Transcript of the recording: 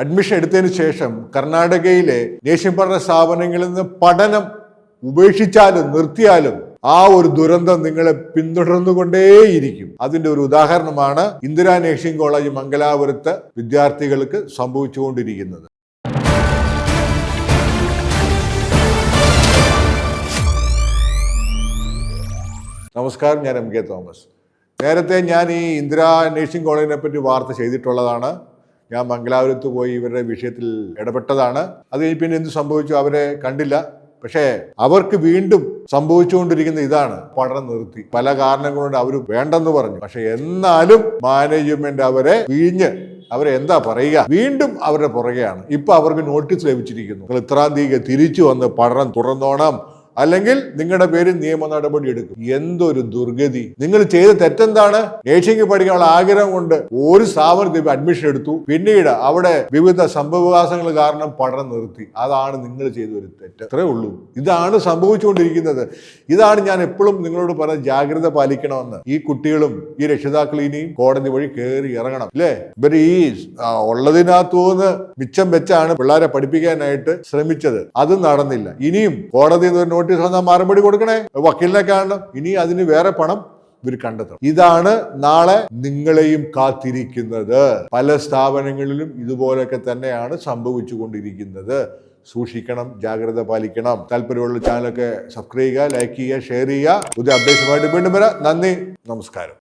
Admission എടുത്തതിന് ശേഷം കർണാടകയിലെ ദേശീയ പഠന സ്ഥാപനങ്ങളിൽ നിന്ന് പഠനം ഉപേക്ഷിച്ചാലും നിർത്തിയാലും ആ ഒരു ദുരന്തം നിങ്ങളെ പിന്തുടർന്നുകൊണ്ടേയിരിക്കും. അതിന്റെ ഒരു ഉദാഹരണമാണ് ഇന്ദിരാ നേഴ്സിംഗ് കോളേജ് മംഗലാപുരത്ത് വിദ്യാർത്ഥികൾക്ക് സംഭവിച്ചുകൊണ്ടിരിക്കുന്നത്. നമസ്കാരം ഞാൻ എം കെ തോമസ്. നേരത്തെ ഞാൻ ഈ ഇന്ദിരാ നേഴ്സിംഗ് കോളേജിനെ പറ്റി വാർത്ത ചെയ്തിട്ടുള്ളതാണ്. ഞാൻ മംഗലാപുരത്ത് പോയി ഇവരുടെ വിഷയത്തിൽ ഇടപെട്ടതാണ്. അത് കഴിഞ്ഞ് പിന്നെ എന്ത് സംഭവിച്ചു അവരെ കണ്ടില്ല. പക്ഷേ അവർക്ക് വീണ്ടും സംഭവിച്ചുകൊണ്ടിരിക്കുന്ന ഇതാണ്. പഠനം നിർത്തി. പല കാരണങ്ങളുണ്ട് അവർ വേണ്ടെന്ന് പറഞ്ഞു. പക്ഷെ എന്നാലും മാനേജ്മെന്റ് അവരെ വീഞ്ഞ്. അവരെ എന്താ പറയുക? വീണ്ടും അവരുടെ പുറകെയാണ്. ഇപ്പൊ അവർക്ക് നോട്ടീസ് ലഭിച്ചിരിക്കുന്നു. നിങ്ങൾ ഇത്രാം തീയതി തിരിച്ചു വന്ന് പഠനം തുടർന്നോണം. അല്ലെങ്കിൽ നിങ്ങളുടെ പേരിൽ നിയമ നടപടി എടുക്കും. എന്തൊരു ദുർഗതി. നിങ്ങൾ ചെയ്ത തെറ്റെന്താണ്? നേഴ്സിംഗ് പഠിക്കാനുള്ള ആഗ്രഹം കൊണ്ട് ഒരു സ്ഥാപനത്തിൽ അഡ്മിഷൻ എടുത്തു. പിന്നീട് അവിടെ വിവിധ സംഭവവികാസങ്ങൾ കാരണം പഠനം നിർത്തി. അതാണ് നിങ്ങൾ ചെയ്ത ഒരു തെറ്റ്. അത്രേ ഉള്ളൂ. ഇതാണ് സംഭവിച്ചുകൊണ്ടിരിക്കുന്നത്. ഇതാണ് ഞാൻ എപ്പോഴും നിങ്ങളോട് പറഞ്ഞ ജാഗ്രത പാലിക്കണമെന്ന്. ഈ കുട്ടികളും ഈ രക്ഷിതാക്കൾ ഇനിയും കോടതി വഴി കയറി ഇറങ്ങണം. അല്ലേ ഇവർ ഈ ഉള്ളതിനകത്തുനിന്ന് മിച്ചം വെച്ചാണ് പിള്ളേരെ പഠിപ്പിക്കാനായിട്ട് ശ്രമിച്ചത്. അത് നടന്നില്ല. ഇനിയും കോടതി നോട്ടീസ് വന്നാൽ മറുപടി കൊടുക്കണേ? വക്കീലിനെ കാണണം ഇനി അതിന് വേറെ പണം ഇവർ കണ്ടെത്തണം. ഇതാണ് നാളെ നിങ്ങളെയും കാത്തിരിക്കുന്നത്. പല സ്ഥാപനങ്ങളിലും ഇതുപോലൊക്കെ തന്നെയാണ് സംഭവിച്ചു കൊണ്ടിരിക്കുന്നത് സൂക്ഷിക്കണം ജാഗ്രത പാലിക്കണം. താല്പര്യമുള്ള ചാനലൊക്കെ സബ്സ്ക്രൈബ് ചെയ്യുക ലൈക്ക് ചെയ്യുക ഷെയർ ചെയ്യുക. പുതിയ അപ്ഡേഷനുമായിട്ട് വീണ്ടും വരാം. നന്ദി നമസ്കാരം.